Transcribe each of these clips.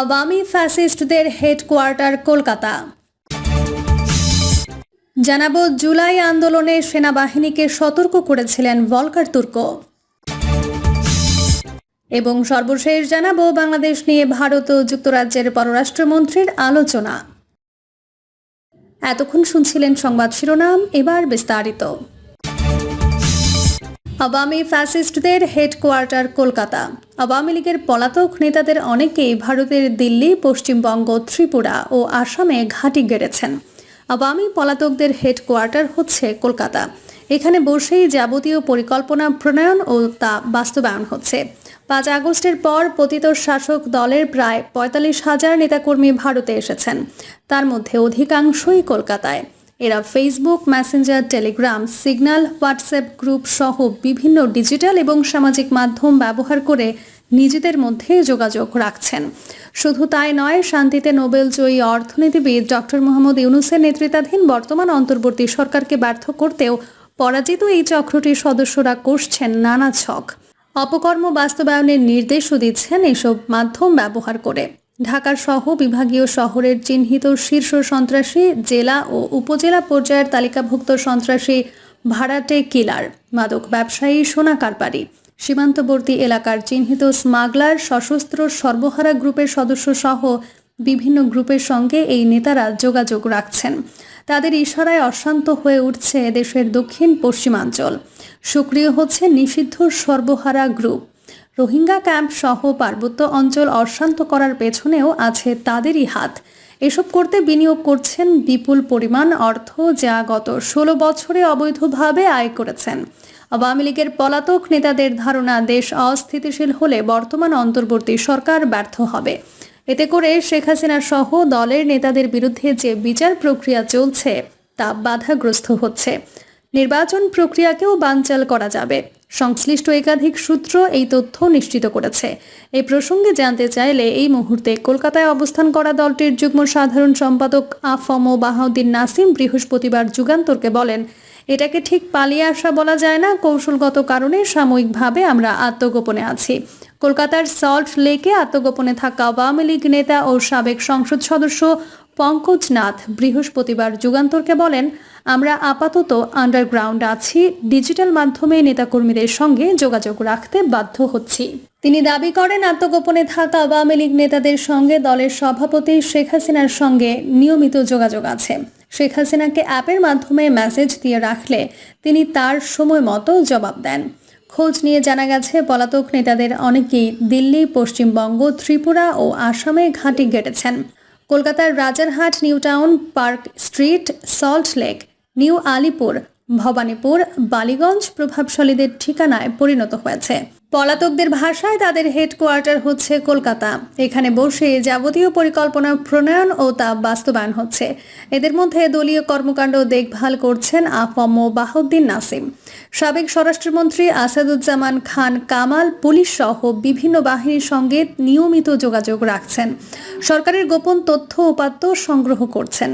আওয়ামী ফ্যাসিস্টদের হেডকোয়ার্টার কলকাতা। জানাব, জুলাই আন্দোলনে সেনাবাহিনীকে সতর্ক করেছিলেন ভলকার তুর্ক। এবং সর্বশেষ জানাব, বাংলাদেশ নিয়ে ভারত ও যুক্তরাজ্যের পররাষ্ট্রমন্ত্রীর আলোচনা। এতক্ষণ শুনছিলেন সংবাদ শিরোনাম, এবার বিস্তারিত। আওয়ামী ফ্যাসিস্টদের হেডকোয়ার্টার কলকাতা। আওয়ামী লীগের পলাতক নেতাদের অনেকেই ভারতের দিল্লি, পশ্চিমবঙ্গ, ত্রিপুরা ও আসামে ঘাঁটি গেড়েছেন। আওয়ামী পলাতকদের হেডকোয়ার্টার হচ্ছে কলকাতা। এখানে বসেই যাবতীয় পরিকল্পনা প্রণয়ন ও তা বাস্তবায়ন হচ্ছে। পাঁচ আগস্টের পর পতিত শাসক দলের প্রায় পঁয়তাল্লিশ হাজার নেতাকর্মী ভারতে এসেছেন। তার মধ্যে অধিকাংশই কলকাতায়। এরা Facebook Messenger Telegram Signal WhatsApp group সহ বিভিন্ন ডিজিটাল এবং সামাজিক মাধ্যম ব্যবহার করে নিজেদের মধ্যে যোগাযোগ রাখছেন। শুধু তাই নয়, শান্তিতে নোবেল জয়ী অর্থনীতিবিদ ডক্টর মোহাম্মদ ইউনুসের নেতৃত্বাধীন বর্তমান অন্তর্বর্তী সরকারকে ব্যর্থ করতেও পরাজিত এই চক্রটির সদস্যরা কষছেন নানা ছক। অপকর্ম বাস্তবায়নের নির্দেশও দিচ্ছেন এসব মাধ্যম ব্যবহার করে। ঢাকা সহ বিভাগীয় শহরের চিহ্নিত শীর্ষ সন্ত্রাসী জেলা ও উপজেলা পর্যায়ের তালিকাভুক্ত সন্ত্রাসী ভাড়াটে কিলার, মাদক ব্যবসায়ী সোনা কারবারি সীমান্তবর্তী এলাকার চিহ্নিত স্মাগলার সশস্ত্র সর্বহারা গ্রুপের সদস্য সহ বিভিন্ন গ্রুপের সঙ্গে এই নেতারা যোগাযোগ রাখছেন। তাদের ইশারায় অশান্ত হয়ে উঠছে দেশের দক্ষিণ পশ্চিমাঞ্চল সক্রিয় হচ্ছে নিষিদ্ধ সর্বহারা গ্রুপ। রোহিঙ্গা ক্যাম্প সহ পার্বত্য অঞ্চল অশান্ত করার পেছনেও আছে তাদেরই হাত। এসব করতে বিনিয়োগ করছেন বিপুল পরিমাণ অর্থ যা গত ষোলো বছরে অবৈধভাবে আয় করেছেন। আওয়ামী লীগের পলাতক নেতাদের ধারণা, দেশ অস্থিতিশীল হলে বর্তমান অন্তর্বর্তী সরকার ব্যর্থ হবে। এতে করে শেখ হাসিনা সহ দলের নেতাদের বিরুদ্ধে যে বিচার প্রক্রিয়া চলছে, তা বাধাগ্রস্ত হচ্ছে। নির্বাচন প্রক্রিয়াকেও বানচাল করা যাবে। সংশ্লিষ্ট একাধিক সূত্র এই তথ্য নিশ্চিত করেছে। এই প্রসঙ্গে জানতে চাইলে এই মুহূর্তে কলকাতায় অবস্থান করা দলটির যুগ্ম সাধারণ সম্পাদক আফম বাহাউদ্দিন নাসিম বৃহস্পতিবার যুগান্তরকে বলেন, এটাকে ঠিক পালিয়ে আসা বলা যায় না। কৌশলগত কারণে সাময়িকভাবে আমরা আত্মগোপনে আছি। কলকাতার সল্ট লেকে আত্মগোপনে থাকা আওয়ামী লীগ নেতা ও সাবেক সংসদ সদস্য পঙ্কজ নাথ বৃহস্পতিবার যুগান্তরকে বলেন, আমরা আপাতত আন্ডারগ্রাউন্ড আছি ডিজিটাল মাধ্যমে নেতাকর্মীদের সঙ্গে যোগাযোগ রাখতে বাধ্য হচ্ছি। তিনি দাবি করেন, আত্মগোপনে থাকা আওয়ামী লীগ নেতাদের সঙ্গে দলের সভাপতি শেখ হাসিনার সঙ্গে নিয়মিত যোগাযোগ আছে। শেখ হাসিনাকে অ্যাপের মাধ্যমে মেসেজ দিয়ে রাখলে তিনি তার সময় মতো জবাব দেন। খোঁজ নিয়ে জানা গেছে, পলাতক নেতাদের অনেকেই দিল্লি, পশ্চিমবঙ্গ, ত্রিপুরা ও আসামে ঘাঁটি গেড়েছেন কলকাতার Rajarhat New Town Park Street, Salt Lake, New Alipore, Bhowanipore, Ballygunge প্রভাবশালীদের ঠিকানায় পরিণত হয়েছে। পলাতকদের ভাষায় তাদের হেডকোয়ার্টার হচ্ছে কলকাতা। এখানে বসে যাবতীয় পরিকল্পনা প্রণয়ন ও তা বাস্তবায়ন হচ্ছে। এদের মধ্যে দলীয় কর্মকাণ্ড দেখভাল করছেন আফম বাহাউদ্দিন নাসিম। সাবেক স্বরাষ্ট্রমন্ত্রী আসাদুজ্জামান খান কামাল পুলিশ সহ বিভিন্ন বাহিনীর সঙ্গে নিয়মিত যোগাযোগ রাখছেন। সরকারের গোপন তথ্য উপাত্ত সংগ্রহ করছেন।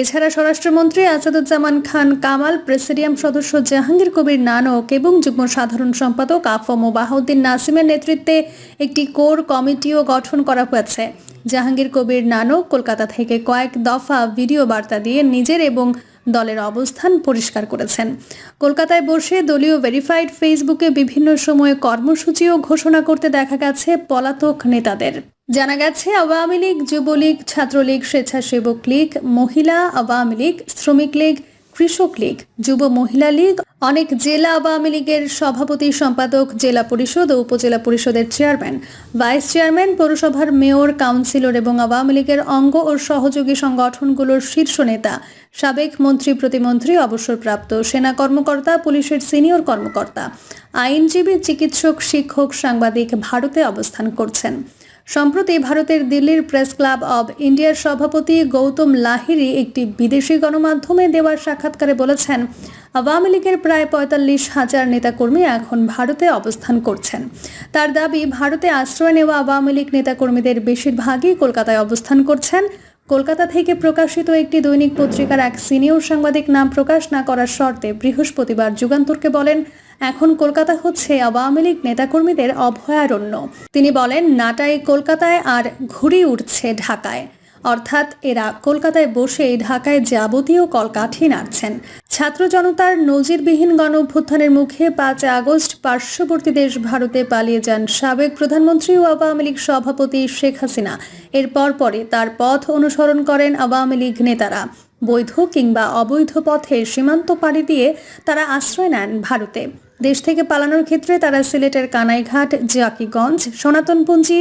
এছাড়া স্বরাষ্ট্রমন্ত্রী আসাদুজ্জামান খান কামাল প্রেসিডিয়াম সদস্য জাহাঙ্গীর কবির নানক এবং যুগ্ম সাধারণ সম্পাদক আফম বাহাউদ্দিন নাসিমের নেতৃত্বে একটি কোর কমিটিও গঠন করা হয়েছে। জাহাঙ্গীর কবির নানক কলকাতা থেকে কয়েক দফা ভিডিও বার্তা দিয়ে নিজের এবং দলের অবস্থান পরিষ্কার করেছেন। কলকাতায় বসে দলীয় ভেরিফাইড ফেসবুকে বিভিন্ন সময়ে কর্মসূচিও ঘোষণা করতে দেখা গেছে পলাতক নেতাদের। জানা গেছে, আওয়ামী লীগ, যুবলীগ, ছাত্রলীগ, স্বেচ্ছাসেবক লীগ, মহিলা, আওয়ামী লীগ, শ্রমিক লীগ, কৃষক লীগ, যুব মহিলা লীগ অনেক জেলা আওয়ামী লীগের সভাপতি, সম্পাদক, জেলা পরিষদ ও উপজেলা পরিষদের চেয়ারম্যান। ভাইস চেয়ারম্যান, পৌরসভার মেয়র, কাউন্সিলর এবং আওয়ামী লীগের অঙ্গ ও সহযোগী সংগঠনগুলোর শীর্ষ নেতা, সাবেক মন্ত্রী প্রতিমন্ত্রী, অবসরপ্রাপ্ত সেনা কর্মকর্তা, পুলিশের সিনিয়র কর্মকর্তা, আইনজীবী, চিকিৎসক, শিক্ষক, সাংবাদিক ভারতে অবস্থান করছেন। সম্প্রতি ভারতের দিল্লির প্রেস ক্লাব অব ইন্ডিয়ার সভাপতি গৌতম লাহিরি একটি বিদেশি গণমাধ্যমে দেওয়ার সাক্ষাৎকারে বলেছেন, আওয়ামী লীগের প্রায় পঁয়তাল্লিশ হাজার নেতাকর্মী এখন ভারতে অবস্থান করছেন। তার দাবি, ভারতে আশ্রয় নেওয়া আওয়ামী লীগ নেতাকর্মীদের বেশিরভাগই কলকাতায় অবস্থান করছেন। কলকাতা থেকে প্রকাশিত একটি দৈনিক পত্রিকার এক সিনিয়র সাংবাদিক নাম প্রকাশ না করার শর্তে বৃহস্পতিবার যুগান্তরকে বলেন এখন কলকাতা হচ্ছে আওয়ামী লীগ নেতাকর্মীদের অভয়ারণ্য। তিনি বলেন নাটাই কলকাতায় আর ঘুরি উঠছে ঢাকায়। অর্থাৎ এরা কলকাতায় বসেই ঢাকায় যাবতীয় কলকাঠি নাড়ছেন। ছাত্র জনতার নজিরবিহীন গণ অভ্যুত্থানের মুখে পাঁচ আগস্ট পার্শ্ববর্তী দেশ ভারতে পালিয়ে যান সাবেক প্রধানমন্ত্রী ও আওয়ামী লীগ সভাপতি শেখ হাসিনা। এর পরপরই তার পথ অনুসরণ করেন আওয়ামী লীগ নেতারা। বৈধ কিংবা অবৈধ পথে সীমান্ত পাড়ি দিয়ে তারা আশ্রয় নেন ভারতে। দেশ থেকে পালানোর ক্ষেত্রে তারা সিলেটের কানাইঘাট, জাকিগঞ্জ, সনাতনপুঞ্জি,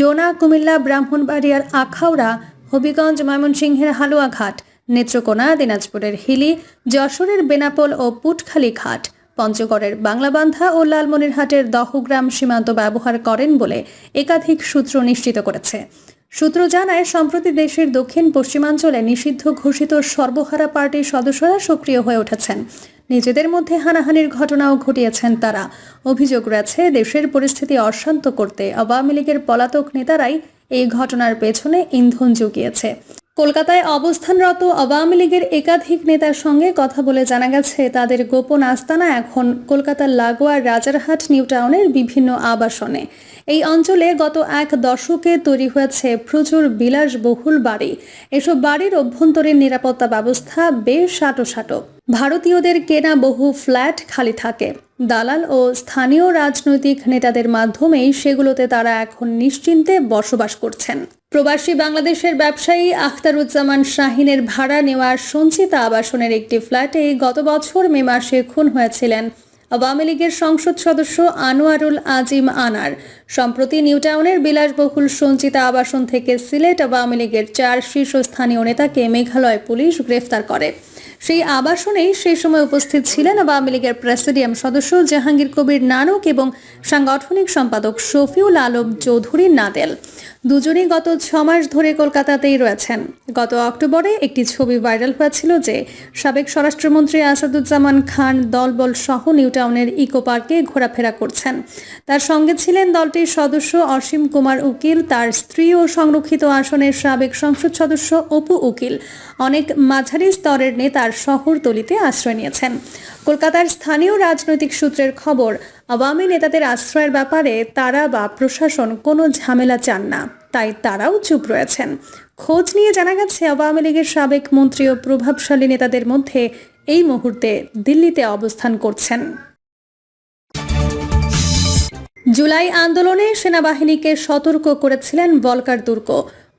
ডোনা, কুমিল্লা, ব্রাহ্মণবাড়িয়ার আখাউড়া, হবিগঞ্জ, ময়মনসিংহের হালুয়াঘাট, নেত্রকোনা, দিনাজপুরের হিলি, যশোরের বেনাপোল ও পুটখালি ঘাট, পঞ্চগড়ের বাংলাবান্ধা ও লালমনিরহাটের দহগ্রাম সীমান্ত ব্যবহার করেন বলে একাধিক সূত্র নিশ্চিত করেছে। সূত্র জানায়, সম্প্রতি দেশের দক্ষিণ পশ্চিমাঞ্চলে নিষিদ্ধ ঘোষিত সর্বহারা পার্টির সদস্যরা সক্রিয় হয়ে উঠেছেন। নিজেদের মধ্যে হানাহানির ঘটনাও ঘটিয়েছেন তারা। অভিযোগ রয়েছে, দেশের পরিস্থিতি অশান্ত করতে আওয়ামী লীগের পলাতক নেতারাই এই ঘটনার পেছনে ইন্ধন জুগিয়েছে। কলকাতায় অবস্থানরত আওয়ামী লীগের একাধিক নেতার সঙ্গে কথা বলে জানা গেছে, তাদের গোপন আস্তানা এখন কলকাতার লাগোয়া রাজারহাট, নিউ টাউনের বিভিন্ন আবাসনে। এই অঞ্চলে গত এক দশকে তৈরি হয়েছে প্রচুর বিলাসবহুল বাড়ি। এসব বাড়ির অভ্যন্তরীণ নিরাপত্তা ব্যবস্থা বেশ সাটো ভারতীয়দের কেনা বহু ফ্ল্যাট খালি থাকে। দালাল ও স্থানীয় রাজনৈতিক নেতাদের মাধ্যমেই সেগুলোতে তারা এখন নিশ্চিন্তে বসবাস করছেন। প্রবাসী বাংলাদেশের ব্যবসায়ী আখতারুজ্জামান শাহিনের ভাড়া নেওয়া সঞ্চিতা আবাসনের একটি ফ্ল্যাটে গত বছর মে মাসে খুন হয়েছিলেন। আওয়ামী লীগের সংসদ সদস্য আনোয়ারুল আজিম আনার। সম্প্রতি নিউটাউনের বিলাসবহুল সঞ্চিতা আবাসন থেকে সিলেট আওয়ামী লীগের চার শীর্ষস্থানীয় নেতাকে মেঘালয় পুলিশ গ্রেফতার করে। সেই আবাসনেই সেই সময় উপস্থিত ছিলেন আওয়ামী লীগের প্রেসিডিয়াম সদস্য জাহাঙ্গীর কবির নানক এবং সাংগঠনিক সম্পাদক শফিউল আলম চৌধুরী নাদেল। দুজনেই গত ছ মাস ধরে কলকাতাতেই রয়েছেন। গত অক্টোবরে একটি ছবি ভাইরাল হয়েছিল যে সাবেক স্বরাষ্ট্রমন্ত্রী আসাদুজ্জামান খান দলবল সহ নিউটাউনের ইকো পার্কে ঘোরাফেরা করছেন। তার সঙ্গে ছিলেন দলটির সদস্য অসীম কুমার উকিল, তার স্ত্রী ও সংরক্ষিত আসনের সাবেক সংসদ সদস্য অপু উকিল। অনেক মাঝারি স্তরের নেতার শহরতলিতে আশ্রয় নিয়েছেন। কলকাতার স্থানীয় রাজনৈতিক সূত্রের খবর, আওয়ামী নেতাদের আশ্রয়ের ব্যাপারে তারা বা প্রশাসন কোনো ঝামেলা চান না, তাই তারাও চুপ রয়েছেন। খোঁজ নিয়ে জানা গেছে, আওয়ামী লীগের সাবেক মন্ত্রী ও প্রভাবশালী নেতাদের মধ্যে এই মুহূর্তে দিল্লিতে অবস্থান করছেন। জুলাই আন্দোলনে সেনাবাহিনীকে সতর্ক করেছিলেন ভলকার দুর্গ।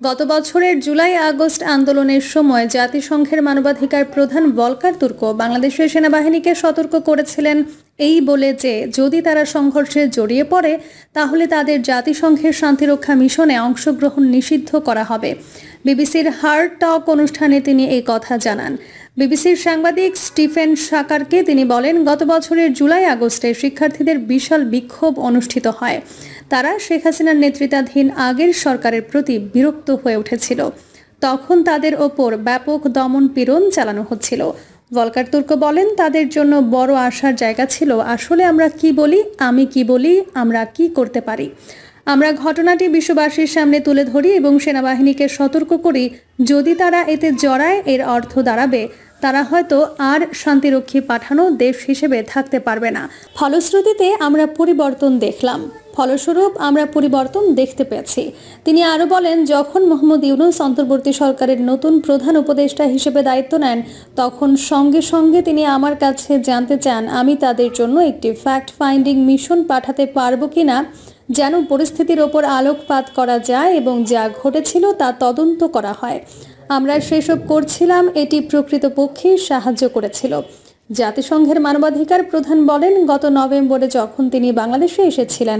গত বছরের জুলাই আগস্ট আন্দোলনের সময় জাতিসংঘের মানবাধিকার প্রধান বলকার তুর্ক বাংলাদেশের সেনাবাহিনীকে সতর্ক করেছিলেন এই বলে যে, যদি তারা সংঘর্ষে জড়িয়ে পড়ে, তাহলে তাদের জাতিসংঘের শান্তিরক্ষা মিশনে অংশগ্রহণ নিষিদ্ধ করা হবে। বিবিসির হার্ড টক অনুষ্ঠানে তিনি এই কথা জানান। বিবিসির সাংবাদিক স্টিফেন সাকারকে তিনি বলেন, গত বছরের জুলাই আগস্টে শিক্ষার্থীদের বিশাল বিক্ষোভ অনুষ্ঠিত হয়। তারা শেখ হাসিনার নেতৃত্বাধীন আগের সরকারের প্রতি বিরক্ত হয়ে উঠেছিল। তখন তাদের ওপর ব্যাপক দমন পীড়ন চালানো হচ্ছিল। ভলকার তুর্ক বলেন, তাদের জন্য বড় আশার জায়গা ছিল, আসলে আমরা কি বলি, আমি কি বলি, আমরা কি করতে পারি। আমরা ঘটনাটি বিশ্ববাসীর সামনে তুলে ধরি এবং সেনাবাহিনীকে সতর্ক করি। যদি তারা এতে জড়ায়, এর অর্থ দাঁড়াবে। তারা হয়তো আর শান্তিরক্ষী পাঠানো দেশ হিসেবে থাকতে পারবে না। ফলশ্রুতিতে আমরা পরিবর্তন দেখলাম। ফলস্বরূপ আমরা পরিবর্তন দেখতে পেয়েছি। তিনি আরও বলেন, যখন মোহাম্মদ ইউনুস অন্তর্বর্তী সরকারের নতুন প্রধান উপদেষ্টা হিসেবে দায়িত্ব নেন, তখন সঙ্গে সঙ্গে তিনি আমার কাছে জানতে চান, আমি তাদের জন্য একটি ফ্যাক্ট ফাইন্ডিং মিশন পাঠাতে পারব কিনা, যেন পরিস্থিতির ওপর আলোকপাত করা যায় এবং যা ঘটেছিল তা তদন্ত করা হয়। আমরা সেসব করছিলাম, এটি প্রকৃতপক্ষে সাহায্য করেছিল। জাতিসংঘের মানবাধিকার প্রধান বলেন, গত নভেম্বরে যখন তিনি বাংলাদেশে এসেছিলেন,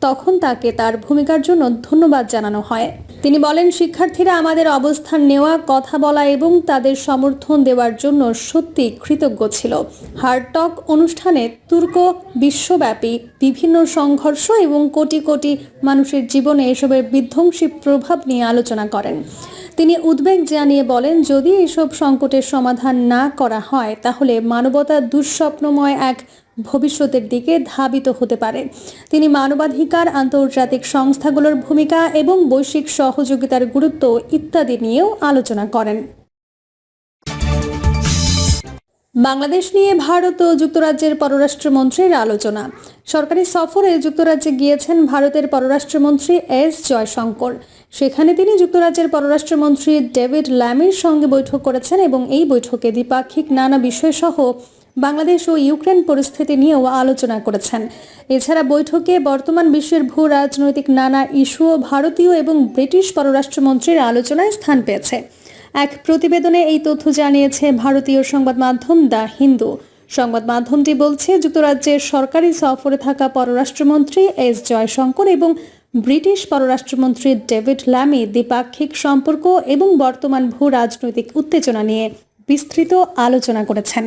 তখন তাকে তার ভূমিকার জন্য ধন্যবাদ জানানো হয়। তিনি বলেন, শিক্ষার্থীরা আমাদের অবস্থান নেওয়া, কথা বলা এবং তাদের সমর্থন দেওয়ার জন্য সত্যি কৃতজ্ঞ ছিল। হার্টক অনুষ্ঠানে তুর্ক বিশ্বব্যাপী বিভিন্ন সংঘর্ষ এবং কোটি কোটি মানুষের জীবনে এসবের বিধ্বংসী প্রভাব নিয়ে আলোচনা করেন। তিনি উদ্বেগ জানিয়ে বলেন, যদি এসব সংকটের সমাধান না করা হয়, তাহলে মানবতা দুঃস্বপ্নময় এক ভবিষ্যতের দিকে ধাবিত হতে পারে। তিনি মানবাধিকার, আন্তর্জাতিক সংস্থাগুলোর ভূমিকা এবং বৈশ্বিক সহযোগিতার গুরুত্ব ইত্যাদি নিয়েও আলোচনা করেন। বাংলাদেশ নিয়ে ভারত ও যুক্তরাজ্যের পররাষ্ট্রমন্ত্রীর আলোচনা। সরকারি সফরে যুক্তরাজ্যে গিয়েছেন ভারতের পররাষ্ট্রমন্ত্রী এস জয়শঙ্কর। সেখানে তিনি যুক্তরাজ্যের পররাষ্ট্রমন্ত্রী ডেভিড ল্যামির সঙ্গে বৈঠক করেছেন এবং এই বৈঠকে দ্বিপাক্ষিক নানা বিষয়সহ বাংলাদেশ ও ইউক্রেন পরিস্থিতি নিয়েও আলোচনা করেছেন। এছাড়া বৈঠকে বর্তমান বিশ্বের ভূ রাজনৈতিক নানা ইস্যুও ভারতীয় এবং ব্রিটিশ পররাষ্ট্রমন্ত্রীর আলোচনায় স্থান পেয়েছে। এক প্রতিবেদনে এই তথ্য জানিয়েছে ভারতীয় সংবাদ মাধ্যম দ্য হিন্দু। সংবাদ মাধ্যমটি বলছে, যুক্তরাজ্যের সরকারি সফরে থাকা পররাষ্ট্রমন্ত্রী এস জয়শঙ্কর এবং ব্রিটিশ পররাষ্ট্রমন্ত্রী ডেভিড ল্যামি দ্বিপাক্ষিক সম্পর্ক এবং বর্তমান ভূ রাজনৈতিক উত্তেজনা নিয়ে বিস্তৃত আলোচনা করেছেন।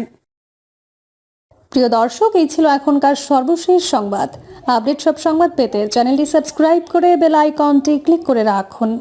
প্রিয় দর্শক, এই ছিল এখনকার সর্বশেষ সংবাদ। আপডেট সব সংবাদ পেতে চ্যানেলটি সাবস্ক্রাইব করে বেল আইকনটি ক্লিক করে রাখুন।